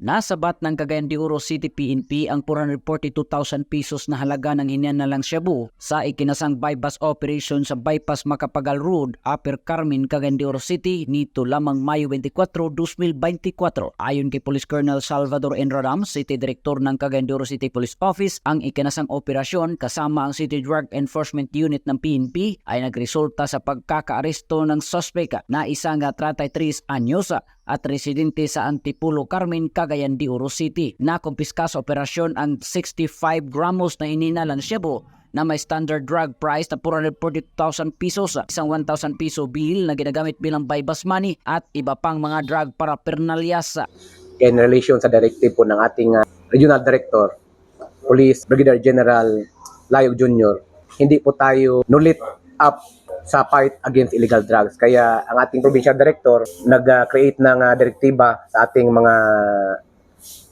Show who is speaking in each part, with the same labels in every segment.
Speaker 1: Nasabat ng Cagayan de Oro City PNP ang 442,000 pesos na halaga ng hinanalang shabu sa ikinasang bypass operation sa Bypass Macapagal Road, Upper Carmen, Cagayan de Oro City nito lamang Mayo 24, 2024. Ayon kay Police Colonel Salvador Enradam, City Director ng Cagayan de Oro City Police Office, ang ikinasang operasyon kasama ang City Drug Enforcement Unit ng PNP ay nagresulta sa pagkakaaresto ng suspect na isang 33 anyosa at residente sa Antipulo, Carmen, Cagayan de Oro City. Nakumpiska sa operasyon ang 65 gramos na ininalang shabu na may standard drug price na 440,000 pesos, isang 1,000 piso bill na ginagamit bilang bypass money at iba pang mga drug paraphernalias.
Speaker 2: in relation sa directive po ng ating ah, Regional Director, Police Brigadier General Layog Jr., hindi po tayo nulit up sa fight against illegal drugs. Kaya ang ating Provincial Director nag-create ng ah, direktiba sa ating mga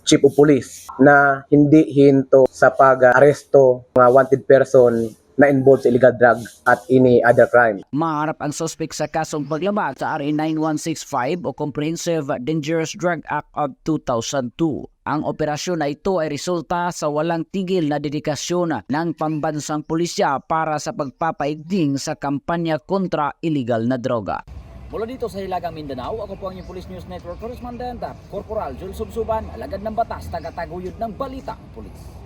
Speaker 2: chief of police na hindi hinto sa pag-aresto mga wanted person na involved sa illegal drugs at any other crime.
Speaker 1: Maharap ang suspect sa kasong paglabag sa RA 9165 o Comprehensive Dangerous Drug Act of 2002. Ang operasyon na ito ay resulta sa walang tigil na dedikasyon ng pambansang pulisya para sa pagpapaigting sa kampanya kontra illegal na droga. Mula dito sa Hilagang Mindanao, ako po ang inyong Police News Network Correspondent, Corporal Jules Subsuban, alagad ng batas, tagataguyod ng balita, Police.